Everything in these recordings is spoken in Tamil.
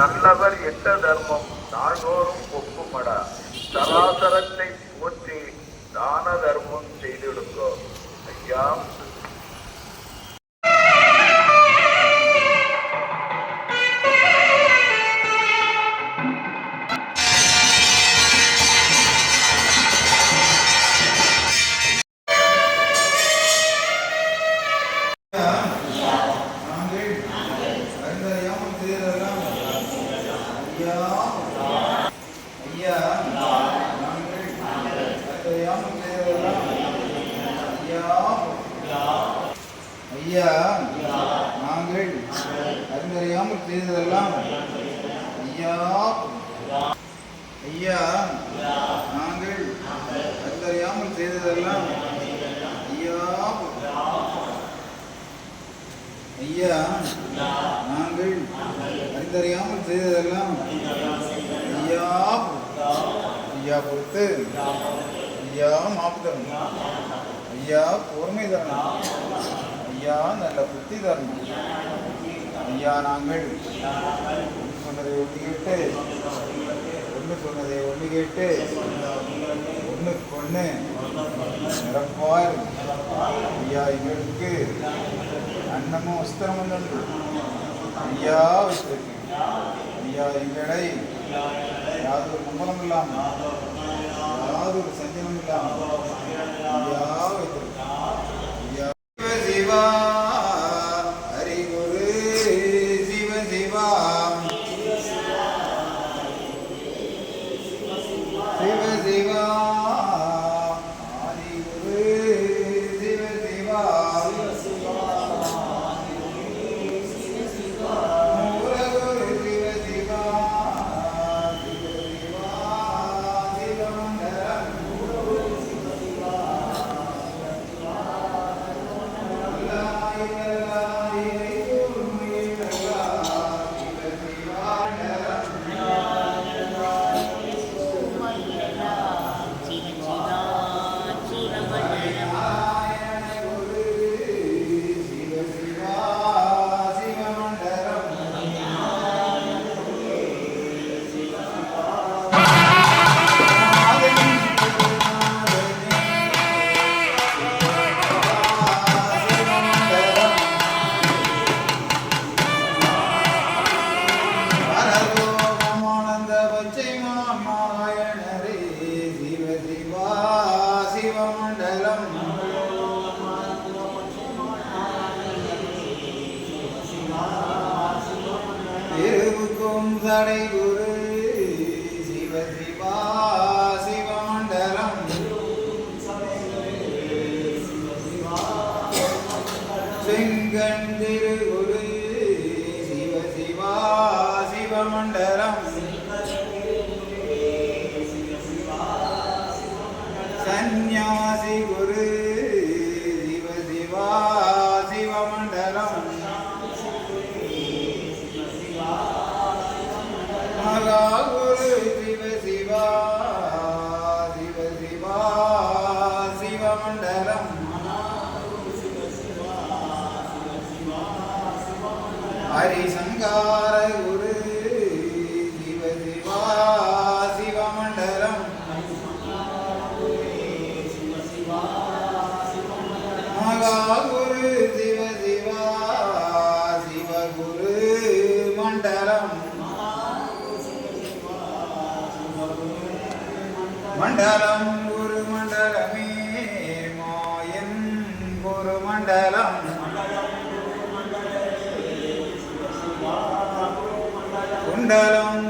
நல்லவர் எட்ட தர்மம்? நாள்தோறும் ஒப்புமடா. சராசரத்தை போற்றி தான தர்மம் செய்திடுங்கோ. ஐயா ஐயா நாங்கள் அறிந்தறியாமல் செய்ததெல்லாம் ஐயா ஐயா நாங்கள் அறிந்தறியாமல் செய்ததெல்லாம் ஐயா ஐயா பொறுத்து ஐயா மாப்பு ஐயா பொறுமை தரணும் ஐயா நல்ல புத்தி தரணும் ஐயா நாங்கள் சொன்னதை ஒட்டிக்கிட்டு கேட்டு ஒன்று சொன்னதை ஒன்று கேட்டு ஒன்றுக்கு ஒன்று நிரப்பார் ஐயா எங்களுக்கு அன்னமும் வஸ்திரமும் தந்து. ஐயா வச்சிருக்கு ஐயா எங்களை யாதொரு கும்பலம் இல்லாமல் யாதொரு சஞ்சலம் இல்லாமல் மண்டலம் குரு மண்டலமே மாயம் குரு மண்டலம். குண்டலம்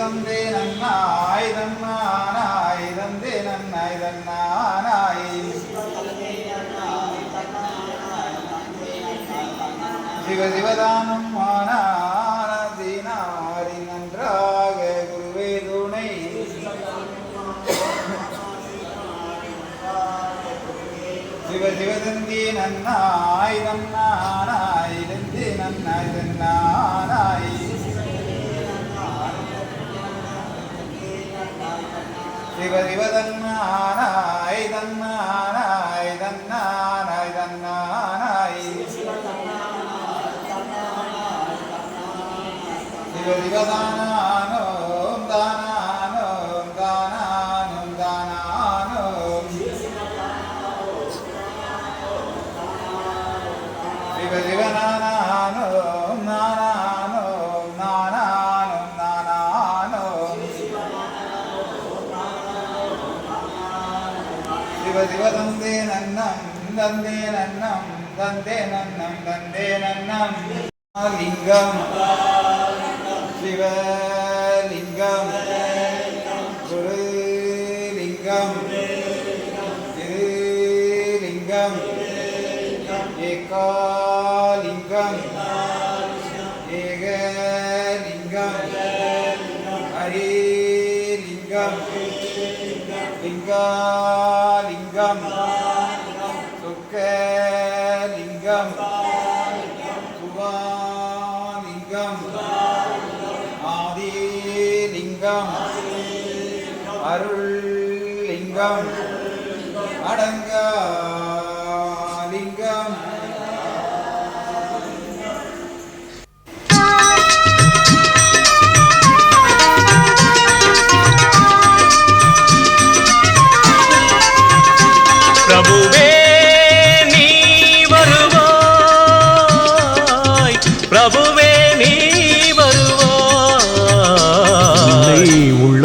தந்தே நன்னாய் தன்னானாய் தந்தே நன்னாய் தன்னானாய் சிவ சிவதானம் ஆனாதினாரி நன்றாக குருவே துணை சிவ சிவதந்தி நன்னாய் நன்னானாய் தந்தே நன்னாய் தன்னானாய் சிவ சிவ தன்னானாய் தன்னானாய் தன்னானாய் தன்னானாய் சிவ சிவ சிவ சிவ தந்தே நன்னம் தந்தே நன்னம் தந்தே நன்னம் தந்தே நன்னம் லிங்கம் சிவலிங்கம் குரு லிங்கம் திருலிங்கம் லிங்கம் ஏகலிங்கம் லிங்கம் லிங்காலிங்கம் ஆதி லிங்கம் அருள் லிங்கம் அடங்கா.